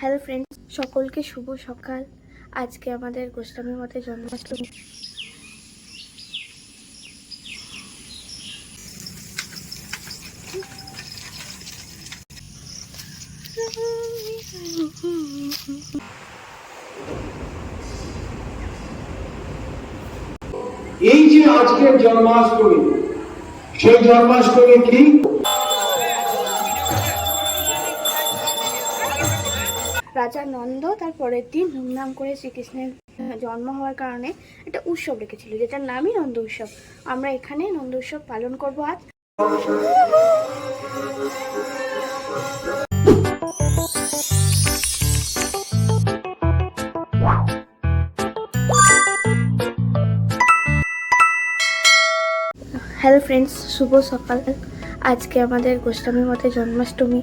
Hello friends সকলকে শুভ সকাল। আজকে আমাদের গোস্বামী মতে জন্মাষ্টমী। এই যে আজকের জন্মাষ্টমী, সেই জন্মাষ্টমী কি? রাজা নন্দ তার পরের দিন ধুমধাম করে শ্রীকৃষ্ণের জন্ম হওয়ার কারণে একটা উৎসব রেখেছিল, যেটার নামই নন্দ উৎসব। আমরা এখানে নন্দ উৎসব পালন করব আজ। হ্যালো ফ্রেন্ডস, শুভ সকাল। আজকে আমাদের গোস্বামী মতে জন্মাষ্টমী।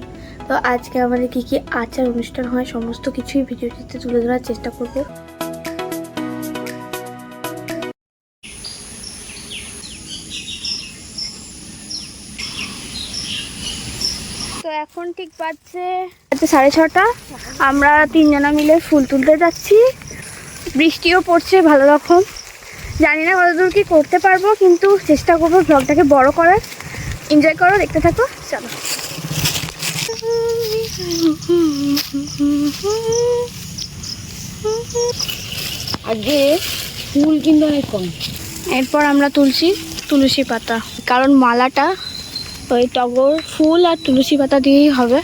তো আজকে আমাদের কি কি আচার অনুষ্ঠান হয় সমস্ত কিছুই ভিডিওটিতে তুলে ধরার চেষ্টা করব। তো এখন ঠিক বাজছে বাজছে সাড়ে ছটা। আমরা তিনজনা মিলে ফুল তুলতে যাচ্ছি। বৃষ্টিও পড়ছে ভালো রকম। জানি না কতদূর কি করতে পারব কিন্তু চেষ্টা করব ব্লগটাকে বড় করার। এনজয় করো দেখতে থাকো চলো। আজকে ফুল কিন্তু অনেক কম এরপর আমরা তুলসী তুলসী পাতা। কারণ মালাটা ওই টগর ফুল আর তুলসী পাতা দিয়েই হবে।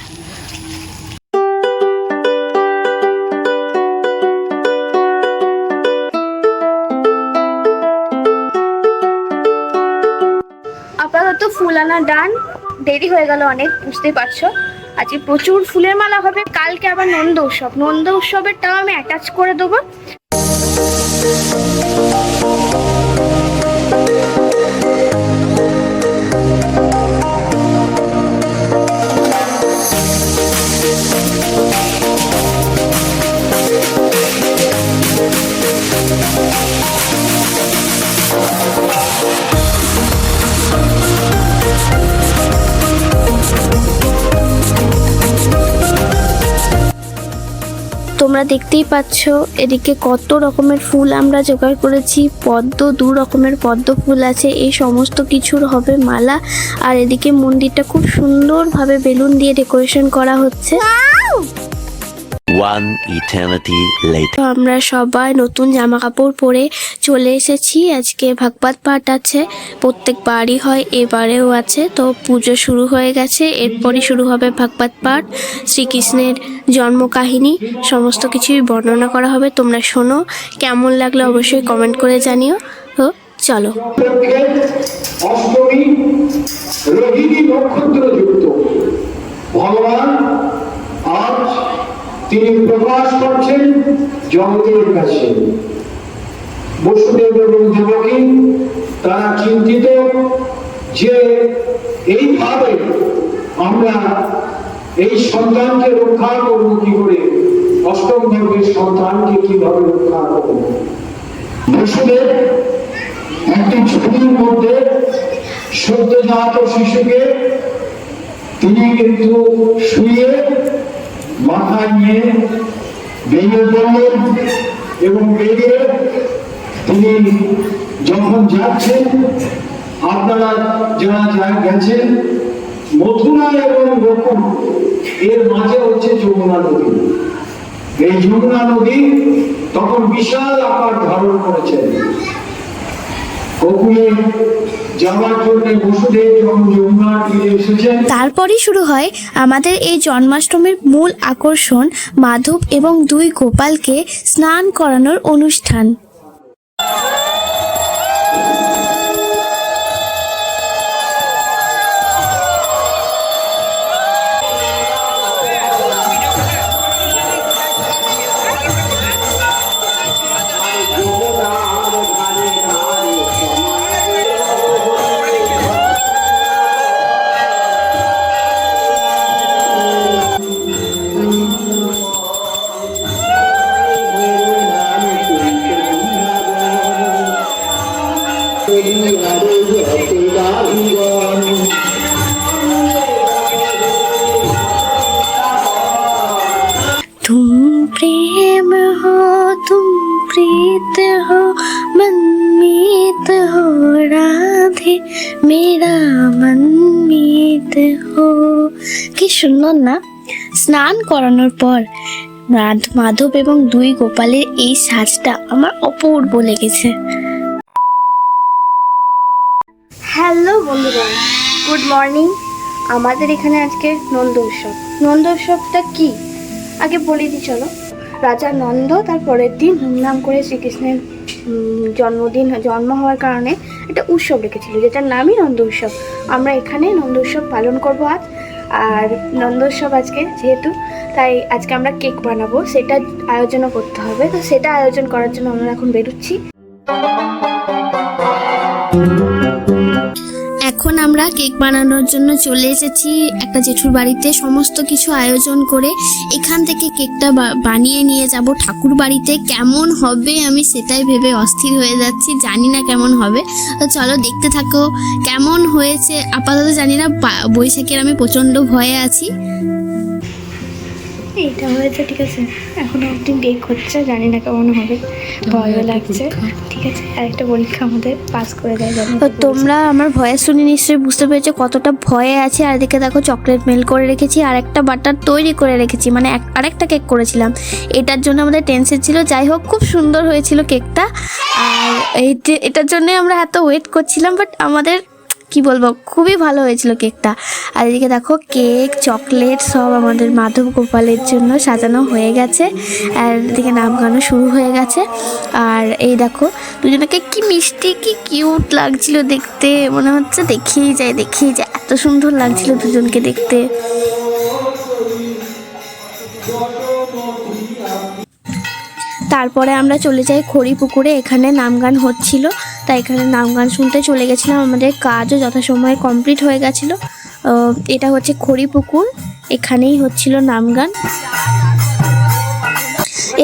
আপাতত ফুল আনা ডান। দেরি হয়ে গেল অনেক বুঝতেই পারছ? আজকে প্রচুর ফুলের মালা হবে, কালকে আবার নন্দ উৎসব। নন্দ উৎসবেরটাও আমি অ্যাটাচ করে দেবো। তোমরা দেখতেই পাচ্ছ, এদিকে কত রকমের ফুল আমরা জোগাড় করেছি, পদ্ম, দু রকমের পদ্ম ফুল আছে, এই সমস্ত কিছুর হবে মালা। আর এদিকে মন্দিরটা খুব সুন্দরভাবে বেলুন দিয়ে ডেকোরেশন করা হচ্ছে। One eternity later. তো আমরা সবাই নতুন জামা কাপড় পরে চলে এসেছি। আজকে ভাগবত পাঠ আছে প্রত্যেক বাড়ি হয় এবারেও আছে। তো পুজো শুরু হয়ে গেছে এরপরই শুরু হবে ভাগবত পাঠ। শ্রীকৃষ্ণের জন্ম কাহিনী সমস্ত কিছুই বর্ণনা করা হবে। তোমরা শোনো কেমন লাগলে অবশ্যই কমেন্ট করে জানিও। তো চলো। অষ্টমী রোহিণী নক্ষত্র যুক্ত ভগবান তিনি প্রকাশ করছেন জগতের কাছে। বসুদেব এবং দেবকী তারা চিন্তিত যে এইভাবে আমরা এই সন্তানকে রক্ষা করব কি করে? অষ্টম ভাবের সন্তানকে কীভাবে রক্ষা করব? বসুদেব একটি ঝুড়ির মধ্যে সদ্যজাত শিশুকে তিনি কিন্তু শুয়ে মাথায় নিয়ে বেরিয়ে পড়লেন এবং বেরিয়ে তিনি যখন যাচ্ছেন আপনারা যারা যা গেছেন, মথুরা এবং গোকুল এর মাঝে হচ্ছে যমুনা নদী। এই যমুনা নদী তখন বিশাল আকার ধারণ করেছেন গোকুলে যাওয়ার জন্য বসুদেব যখন যমুনার তীরে এসেছেন, তারপরই শুরু হয় আমাদের এই জন্মাষ্টমীর মূল আকর্ষণ মাধব এবং দুই গোপালকে স্নান করানোর অনুষ্ঠান। प्रीत हो मनमीत हो राधे मेरा मनमीत हो কি সুন্দর না স্নান করানোর পর রাধ মাধব এবং দুই গোপালের এই সাজটা আমার অপূর্ব লেগেছে হ্যালো বন্ধুরা গুড মর্নিং আমাদের এখানে আজকে নন্দ উৎসব নন্দ উৎসবটা কি আগে বলে দিই চলো রাজা নন্দ তার পরের দিন ধুমধাম করে শ্রীকৃষ্ণের জন্মদিন, জন্ম হওয়ার কারণে একটা উৎসব রেখেছিল, যেটার নামই নন্দ উৎসব। আমরা এখানে নন্দ উৎসব পালন করব আজ। আর নন্দ উৎসব আজকে যেহেতু, তাই আজকে আমরা কেক বানাবো, সেটা আয়োজনও করতে হবে। তো সেটা আয়োজন করার জন্য আমরা এখন বেরোচ্ছি। আমরা কেক বানানোর জন্য চলে এসেছি একটা জেঠুর বাড়িতে। সমস্ত কিছু আয়োজন করে এখান থেকে কেকটা বানিয়ে নিয়ে যাব ঠাকুর বাড়িতে। কেমন হবে আমি সেটাই ভেবে অস্থির হয়ে যাচ্ছি, জানি না কেমন হবে। তো চলো দেখতে থাকো, কেমন হয়েছে? আপাতত জানি না বৈশাখের আমি প্রচণ্ড ভয়ে আছি। এইটা হয়েছে ঠিক আছে? এখনও অবধি বেক হচ্ছে জানি না কেমন হবে। ভয়ও লাগছে ঠিক আছে? আর একটা পরীক্ষা আমাদের পাস করে দেয় জানি তোমরা আমার ভয়েস শুনে নিশ্চয়ই বুঝতে পেরেছ কতটা ভয়ে আছে। আর এদিকে দেখো চকলেট মেল করে রেখেছি আর একটা বাটার তৈরি করে রেখেছি মানে আরেকটা কেক করেছিলাম। এটার জন্য আমাদের টেনশন ছিল যাই হোক খুব সুন্দর হয়েছিল কেকটা আর এই এটার জন্য আমরা এত ওয়েট করছিলাম বাট আমাদের কি বলব, খুবই ভালো হয়েছিল কেকটা। আর এদিকে দেখো, কেক, চকলেট সব আমাদের মাধব গোপালের জন্য সাজানো হয়ে গেছে। আর এদিকে নাম গানও শুরু হয়ে গেছে। আর এই দেখো, দুজনকে কি মিষ্টি, কি কিউট লাগছিল দেখতে। মনে হচ্ছে দেখেই যায় দেখেই যায়। এত সুন্দর লাগছিল দুজনকে দেখতে। তারপরে আমরা চলে যাই খড়ি পুকুরে, এখানে নাম গান হচ্ছিল। তাই এখানে নাম গান শুনতে চলে গেছিলাম। আমাদের কাজও যথাসময়ে কমপ্লিট হয়ে গেছিল। এটা হচ্ছে খড়িপুকুর। এখানেই হচ্ছিল নাম গান।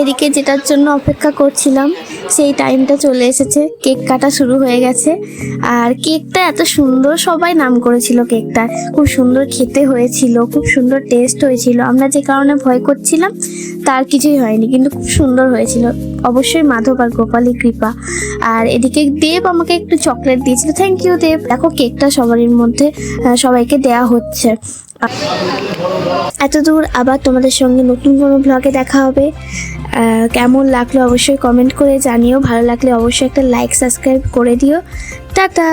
এদিকে যেটার জন্য অপেক্ষা করছিলাম সেই টাইমটা চলে এসেছে। কেক কাটা শুরু হয়ে গেছে। আর কেকটা এত সুন্দর সবাই নাম করেছিল কেকটা। খুব সুন্দর খেতে হয়েছিল, খুব সুন্দর টেস্ট হয়েছিল। আমরা যে কারণে ভয় করছিলাম, তার কিছুই হয়নি। কিন্তু খুব সুন্দর হয়েছিল। অবশ্যই মাধব আর গোপালী কৃপা। আর এদিকে দেব আমাকে একটু চকলেট দিয়েছিল। থ্যাংক ইউ দেব। দেখো, কেকটা সবারই মধ্যে সবাইকে দেয়া হচ্ছে। এত দূর আবার তোমাদের সঙ্গে নতুন কোনো ব্লগে দেখা হবে। কেমন লাগল অবশ্যই কমেন্ট করে জানিও। ভালো লাগলে অবশ্যই একটা লাইক সাবস্ক্রাইব করে দিও। টাটা!